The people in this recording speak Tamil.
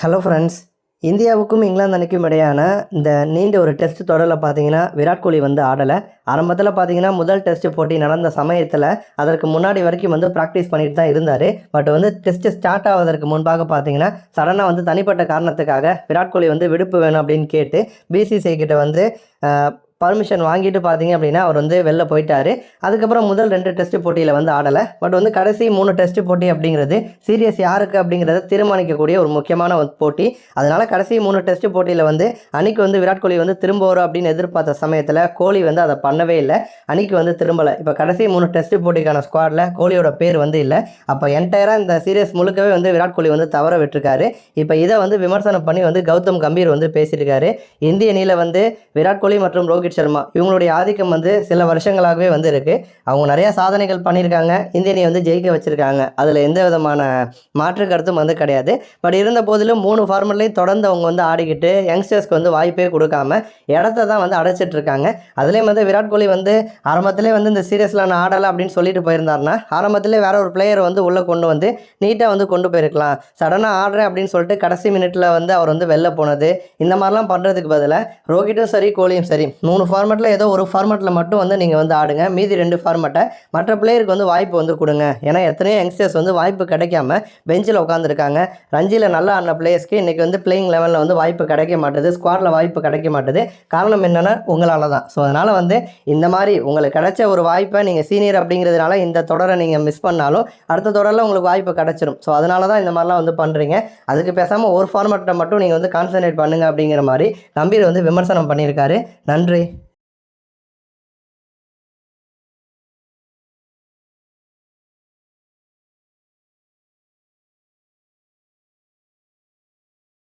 ஹலோ ஃப்ரெண்ட்ஸ் இந்தியாவுக்கும் இங்கிலாந்து அணிக்கும் இடையான இந்த நீண்ட ஒரு டெஸ்ட் தொடரில் பார்த்தீங்கன்னா விராட் கோலி வந்து ஆடலை. ஆரம்பத்தில் பார்த்தீங்கன்னா முதல் டெஸ்ட் போட்டி நடந்த சமயத்தில் அதற்கு முன்னாடி வரைக்கும் வந்து ப்ராக்டிஸ் பண்ணிட்டு தான் இருந்தார். பட் வந்து டெஸ்ட்டு ஸ்டார்ட் ஆவதற்கு முன்பாக பார்த்தீங்கன்னா சடனாக வந்து தனிப்பட்ட காரணத்துக்காக விராட் கோலி வந்து விடுப்பு வேணும் அப்படின்னு கேட்டு பிசிசிஐ கிட்ட வந்து பர்மிஷன் வாங்கிட்டு பார்த்தீங்க அப்படின்னா அவர் வந்து வெளில போயிட்டாரு. அதுக்கப்புறம் முதல் ரெண்டு டெஸ்ட் போட்டியில் வந்து ஆடலை. பட் வந்து கடைசி மூணு டெஸ்ட் போட்டி அப்படிங்கிறது சீரியஸ் யாருக்கு அப்படிங்கிறத தீர்மானிக்கக்கூடிய ஒரு முக்கியமான ஒரு போட்டி. அதனால் கடைசி மூணு டெஸ்ட் போட்டியில் வந்து அணிக்கு வந்து விராட் கோலி வந்து திரும்ப வரும் அப்படின்னு எதிர்பார்த்த சமயத்தில் கோலி வந்து அதை பண்ணவே இல்லை. அணிக்கு வந்து திரும்பலை. இப்போ கடைசி மூணு டெஸ்ட் போட்டிக்கான ஸ்குவாடில் கோலியோட பேர் வந்து இல்லை. அப்போ என்டையராக இந்த சீரியஸ் முழுக்கவே வந்து விராட் கோலி வந்து தவற விட்டுருக்காரு. இப்போ இதை வந்து விமர்சனம் பண்ணி வந்து கௌதம் கம்பீர் வந்து பேசியிருக்காரு. இந்திய அணியில் வந்து விராட் கோலி மற்றும் ரோஹித் சர்மா. இவங்களுடைய ஆதிக்கம் வந்து சில வருஷங்களாகவே வந்து இருக்கு. அவங்க நிறைய சாதனைகள் பண்ணியிருக்காங்க. இந்திய அணியை வந்து ஜெயிக்க வச்சுருக்காங்க. அதில் எந்த விதமான மாற்று கருத்தும் வந்து கிடையாது. பட் இருந்த போதிலும் மூணு ஃபார்மெட்லையும் தொடர்ந்து அவங்க வந்து ஆடிக்கிட்டு யங்ஸ்டர்ஸ்க்கு வந்து வாய்ப்பே கொடுக்காம இடத்த தான் வந்து அடைச்சிட்டு இருக்காங்க. அதுலேயும் வந்து விராட் கோலி வந்து ஆரம்பத்திலே வந்து இந்த சீரியஸில் நான் ஆடலை அப்படின்னு சொல்லிட்டு போயிருந்தாருன்னா ஆரம்பத்திலே வேற ஒரு பிளேயர் வந்து உள்ளே கொண்டு வந்து நீட்டாக வந்து கொண்டு போயிருக்கலாம். சடனாக ஆடுறேன் அப்படின்னு சொல்லிட்டு கடைசி மினிட்ல வந்து அவர் வந்து வெளில போனது இந்த மாதிரிலாம் பண்ணுறதுக்கு பதிலாக ரோஹிட்டும் சரி கோலியும் சரி மூணு ஃபார்மெட்டில் ஏதோ ஒரு ஃபார்மெட்டில் மட்டும் வந்து நீங்கள் வந்து ஆடுங்க. மீதி ரெண்டு ஃபார்மேட்டை மற்ற பிளேயருக்கு வந்து வாய்ப்பு வந்து கொடுங்க. ஏன்னா எத்தனையோ யங்ஸ்டர்ஸ் வந்து வாய்ப்பு கிடைக்காம பெஞ்சில் உட்காந்துருக்காங்க ரஞ்சியில் நல்லா ஆன பிளேயர்ஸ்க்கு இன்றைக்கி வந்து பிளேயிங் லெவலில் வந்து வாய்ப்பு கிடைக்க மாட்டுது. ஸ்குவாடில் வாய்ப்பு கிடைக்க மாட்டுது. காரணம் என்னென்னா உங்களால் தான். ஸோ அதனால் வந்து இந்த மாதிரி உங்களுக்கு கிடைச்ச ஒரு வாய்ப்பை நீங்கள் சீனியர் அப்படிங்கிறதுனால இந்த தொடரை நீங்கள் மிஸ் பண்ணாலும் அடுத்த தொடரில் உங்களுக்கு வாய்ப்பு கிடைச்சிரும். ஸோ அதனால தான் இந்த மாதிரிலாம் வந்து பண்ணுறீங்க அதுக்கு பேசாமல் ஒரு ஃபார்மேட்டை மட்டும் நீங்கள் வந்து கான்சன்ட்ரேட் பண்ணுங்கள் அப்படிங்கிற மாதிரி நம்பீர் வந்து விமர்சனம் பண்ணியிருக்காரு. நன்றி.